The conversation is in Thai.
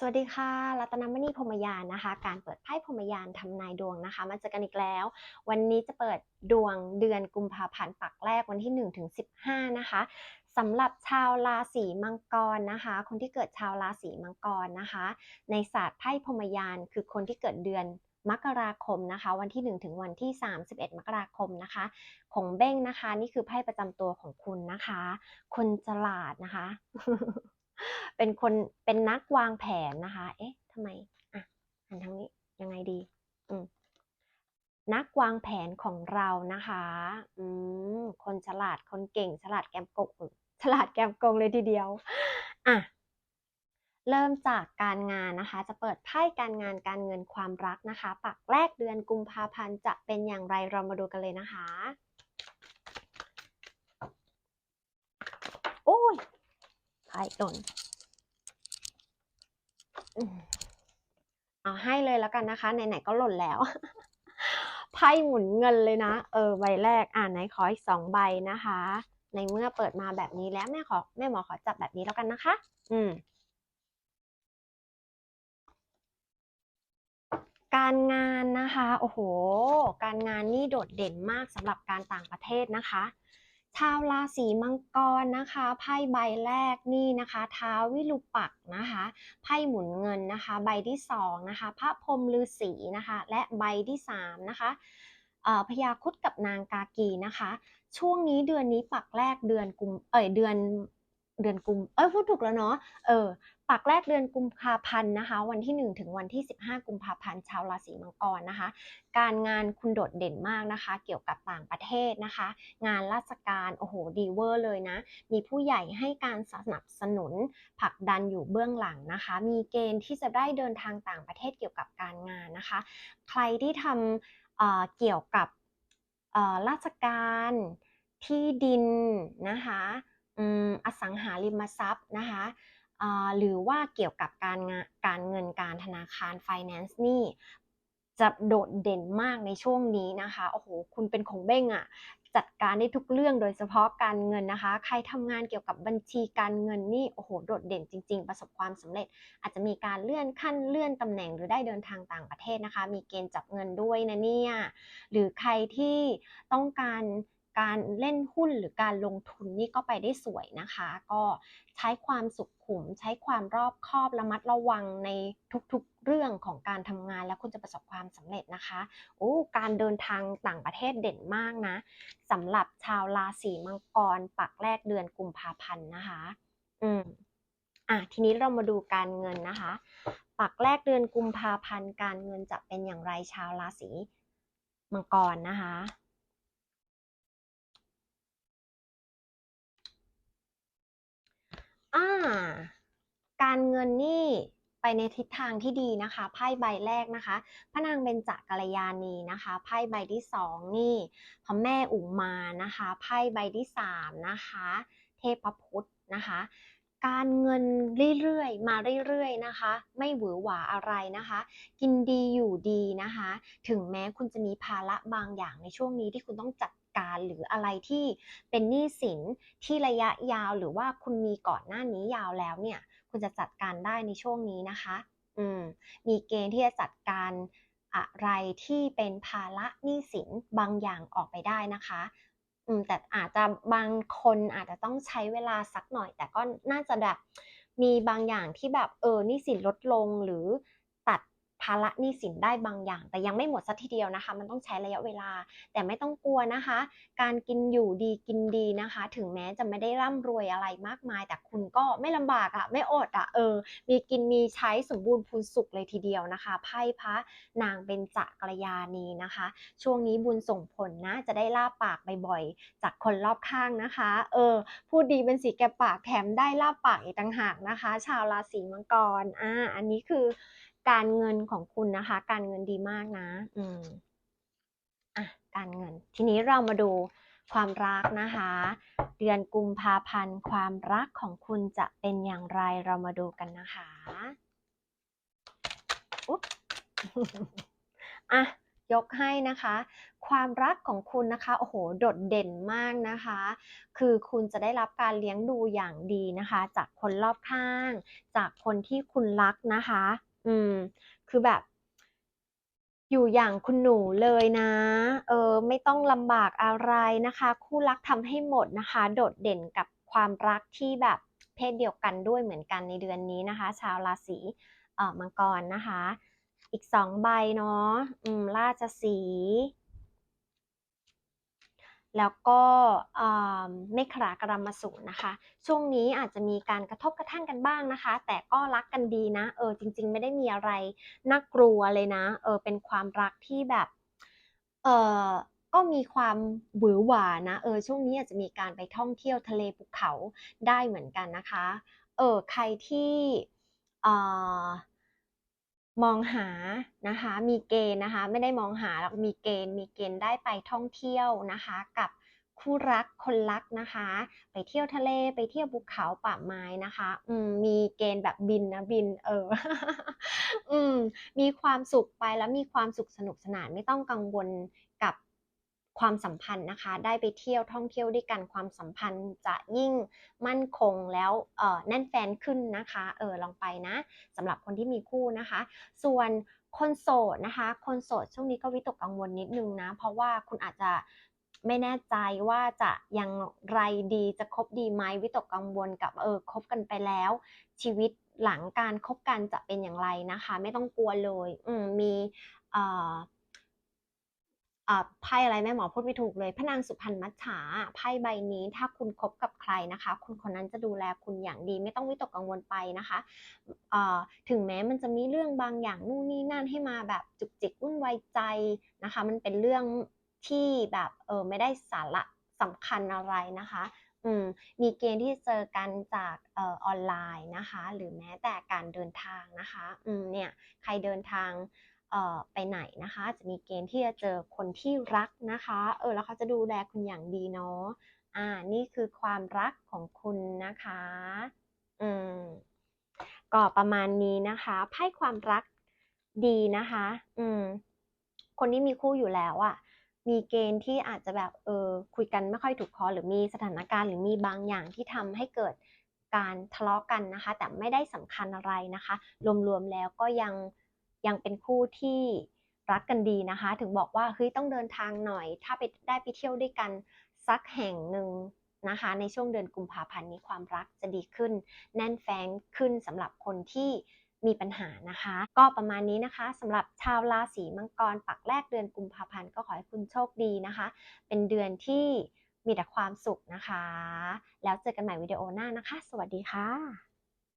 สวัสดีค่ะ รัตนมณีพรมยานนะคะ การเปิดไพ่พรมยานทำนายดวงนะคะ มาเจอกันอีกแล้ว วันนี้จะเปิดดวงเดือนกุมภาพันธ์ปักแรกวันที่1ถึง15 นะคะสำหรับชาวราศีมังกรนะคะ คนที่เกิดชาวราศีมังกรนะคะ ในศาสตร์ไพ่พรมยานคือคนที่เกิดเดือนมกราคมนะคะ วันที่ 1 ถึงวันที่ 31 มกราคมนะคะ ของเบ้งนะคะ นี่คือไพ่ประจำตัวของคุณนะคะ คนฉลาดนะคะ เป็นคนเป็นนักวางแผนนะคะ เอ๊ะทำไมอะหันทางนี้ยังไงดี อืมนักวางแผนของเรานะคะ อืม คนฉลาด คนเก่ง ฉลาดแกมกงฉลาดแกมกงเลยทีเดียว อะ เริ่มจากการงานนะคะ จะเปิดไพ่การงานการเงินความรักนะคะ ปักแรกเดือนกุมภาพันธ์จะเป็นอย่างไรเรามาดูกันเลยนะคะ โอ้ย ไพ่หล่นอืมเอาให้เลยแล้วกันนะคะ ไหนๆก็หล่นแล้ว ไพ่หมุนเงินเลยนะ เออ ใบแรก อ่าไหนขออีกสองใบนะคะ ในเมื่อเปิดมาแบบนี้แล้วแม่ขอแม่หมอขอจับแบบนี้แล้วกันนะคะ อืม การงานนะคะ โอ้โห การงานนี่โดดเด่นมากสำหรับการต่างประเทศนะคะ ชาวราศีมังกรนะคะไพ่ใบแรกนี่นะคะท้าววิรุปักษ์นะคะไพ่หมุนเงินนะคะ ใบที่สองนะคะพระพรหมฤาษีนะคะและใบที่สามนะคะพยาคุดกับนางกากีนะคะ ช่วงนี้เดือนนี้ปักแรกเดือนกุมเอ่ยเดือน เดือนกุมเอ้ยพูดถูกแล้วเนาะเออปักแรกเดือนกุมภาพันธ์นะคะ วันที่ 1 ถึงวันที่ 15 กุมภาพันธ์ชาวราศีมังกรนะคะ การงานคุณโดดเด่นมากนะคะ เกี่ยวกับต่างประเทศนะคะ งานราชการโอ้โหดีเวอร์เลยนะ มีผู้ใหญ่ให้การสนับสนุนผลักดันอยู่เบื้องหลังนะคะ มีเกณฑ์ที่จะได้เดินทางต่างประเทศเกี่ยวกับการงานนะคะ ใครที่ทำเอ่อเกี่ยวกับเอ่อราชการที่ดินนะคะ อสังหาริมทรัพย์นะคะหรือว่าเกี่ยวกับการการเงินการธนาคาร finance นี่จะโดดเด่นมากในช่วงนี้นะคะโอ้โหคุณเป็นของเบ้งอะจัดการได้ทุกเรื่องโดยเฉพาะการเงินนะคะ ใครทำงานเกี่ยวกับบัญชีการเงินนี่โอ้โหโดดเด่นจริง ๆ ประสบความสำเร็จ อาจจะมีการเลื่อนขั้นเลื่อนตำแหน่งหรือได้เดินทางต่างประเทศนะคะ มีเกณฑ์จับเงินด้วยนะเนี่ยหรือใครที่ต้องการ การเล่นหุ้นหรือการลงทุนนี่ก็ไปได้สวยนะคะ ก็ใช้ความสุขุม ใช้ความรอบคอบระมัดระวังในทุกๆเรื่องของการทำงานแล้วคุณจะประสบความสำเร็จนะคะโอ้การเดินทางต่างประเทศเด่นมากนะสำหรับชาวราศีมังกรปักแรกเดือนกุมภาพันธ์นะคะ อืมอะทีนี้เรามาดูการเงินนะคะ ปักแรกเดือนกุมภาพันธ์การเงินจะเป็นอย่างไรชาวราศีมังกรนะคะ อ่า การเงินนี่ไปในทิศทางที่ดีนะคะ ไพ่ใบแรกนะคะ พระนางเบญจกัลยาณีนะคะ ไพ่ใบที่สองนี่พระแม่อุมานะคะ ไพ่ใบที่สามนะคะ เทพพุทธนะคะ การเงินเรื่อยๆ มาเรื่อยๆนะคะ ไม่หวือหวาอะไรนะคะ กินดีอยู่ดีนะคะ ถึงแม้คุณจะมีภาระบางอย่างในช่วงนี้ที่คุณต้องจัด การหรืออะไรที่เป็นหนี้สินที่ระยะยาวหรือว่าคุณมีก่อนหน้านี้ยาวแล้วเนี่ย คุณจะจัดการได้ในช่วงนี้นะคะ อืมมีเกณฑ์ที่จะจัดการอะไรที่เป็นภาระหนี้สินบางอย่างออกไปได้นะคะอืมแต่อาจจะบางคนอาจจะต้องใช้เวลาสักหน่อย แต่ก็น่าจะแบบมีบางอย่างที่แบบเออหนี้สินลดลงหรือาระหนี้สินได้บางอย่าง แต่ยังไม่หมดสัทีเดียวนะคะ มันต้องใช้ระยะเวลา แต่ไม่ต้องกลัวนะคะ การกินอยู่ดีกินดีนะคะ ถึงแม้จะไม่ได้ร่ำรวยอะไรมากมาย แต่คุณก็ไม่ลำบากอะไม่อดอะเออ มีกินมีใช้สมบูรณ์พูนสุขเลยทีเดียวนะคะ ไพ่พระนางเบญจกัลยาณีนะคะ ช่วงนี้บุญส่งผลนะ จะได้ลาบปากบ่อยๆ จากคนรอบข้างนะคะ เออ พูดดีเป็นสีแก่ปากแถมได้ลาบปากอีกต่างหากนะคะ ชาวราศีมังกร อ่า อันนี้คือ การเงินของคุณนะคะ การเงินดีมากนะ อืมอะการเงิน ทีนี้เรามาดูความรักนะคะ เดือนกุมภาพันธ์ ความรักของคุณจะเป็นอย่างไรเรามาดูกันนะคะอุ๊บอะยกให้นะคะ ความรักของคุณนะคะโอ้โหโดดเด่นมากนะคะ คือคุณจะได้รับการเลี้ยงดูอย่างดีนะคะ จากคนรอบข้าง จากคนที่คุณรักนะคะ อืม คือแบบ อยู่อย่างคุณหนูเลยนะ เออ ไม่ต้องลำบากอะไรนะคะ คู่รักทำให้หมดนะคะ โดดเด่นกับความรักที่แบบเพศเดียวกันด้วยเหมือนกันในเดือนนี้นะคะ ชาวราศีเอ่อมังกรนะคะ อีกสองใบเนาะอืมราชสีห์ แล้วก็เอ่อเมฆรากรมสูรนะคะ ช่วงนี้อาจจะมีการกระทบกระทั่งกันบ้างนะคะ แต่ก็รักกันดีนะ เออจริง ๆ ไม่ได้มีอะไรน่ากลัวเลยนะ เออเป็นความรักที่แบบ เออก็มีความหวือหวานะ เออช่วงนี้อาจจะมีการไปท่องเที่ยวทะเลภูเขาได้เหมือนกันนะคะ เออใครที่เออ มองหานะคะ มีเกณฑ์นะคะ ไม่ได้มองหาหรอกมีเกณฑ์ มีเกณฑ์ได้ไปท่องเที่ยวนะคะ กับคู่รักคนรักนะคะ ไปเที่ยวทะเลไปเที่ยวภูเขาป่าไม้นะคะอืมมีเกณฑ์แบบบินนะบิน เออ อืมมีความสุขไปแล้วมีความสุขสนุกสนานไม่ต้องกังวล ความสัมพันธ์นะคะ ได้ไปเที่ยวท่องเที่ยวด้วยกันความสัมพันธ์จะยิ่งมั่นคงแล้วเอ่อแน่นแฟนขึ้นนะคะเออลองไปนะสำหรับคนที่มีคู่นะคะ ส่วนคนโสดนะคะ คนโสดช่วงนี้ก็วิตกกังวลนิดนึงนะ เพราะว่าคุณอาจจะไม่แน่ใจว่าจะยังไรดีจะคบดีไหมวิตกกังวลกับเออคบกันไปแล้ว ชีวิตหลังการคบกันจะเป็นอย่างไรนะคะ ไม่ต้องกลัวเลยอืมมีเอ่อ ไพ่อะไรแม่หมอพูดไม่ถูกเลยพระนางสุพรรณมัจฉาไพ่ใบนี้ถ้าคุณคบกับใครนะคะ คุณคนนั้นจะดูแลคุณอย่างดีไม่ต้องวิตกกังวลไปนะคะถึงแม้มันจะมีเรื่องบางอย่างนู่นนี่นั่นให้มาแบบจุกจิกวุ่นวายใจนะคะ มันเป็นเรื่องที่แบบเออไม่ได้สาระสำคัญอะไรนะคะมมีเกณฑ์ที่เจอกันจากออออนไลน์นะคะ หรือแม้แต่การเดินทางนะคะเนี่ยใครเดินทาง ไปไหนนะคะ จะมีเกณฑ์ที่จะเจอคนที่รักนะคะ เออแล้วเขาจะดูแลคุณอย่างดีเนาะอ่านี่คือความรักของคุณนะคะ อืมก็ประมาณนี้นะคะไพ่ความรักดีนะคะ อืม คนที่มีคู่อยู่แล้วอะ่ะ มีเกณฑ์ที่อาจจะแบบเออคุยกันไม่ค่อยถูกคอหรือมีสถานการณ์หรือมีบางอย่างที่ทำให้เกิดการทะเลาะกันนะคะ แต่ไม่ได้สำคัญอะไรนะคะ รวมๆแล้วก็ยัง ยังเป็นคู่ที่รักกันดีนะคะ ถึงบอกว่าเฮ้ยต้องเดินทางหน่อย ถ้าไปได้ไปเที่ยวด้วยกันสักแห่งหนึ่งนะคะ ในช่วงเดือนกุมภาพันธ์นี้ความรักจะดีขึ้น แน่นแฟ้งขึ้นสำหรับคนที่มีปัญหานะคะ ก็ประมาณนี้นะคะสำหรับชาวราศีมังกรปักแรกเดือนกุมภาพันธ์ก็ขอให้คุณโชคดีนะคะ เป็นเดือนที่มีแต่ความสุขนะคะ แล้วเจอกันใหม่วิดีโอหน้านะคะ สวัสดีค่ะ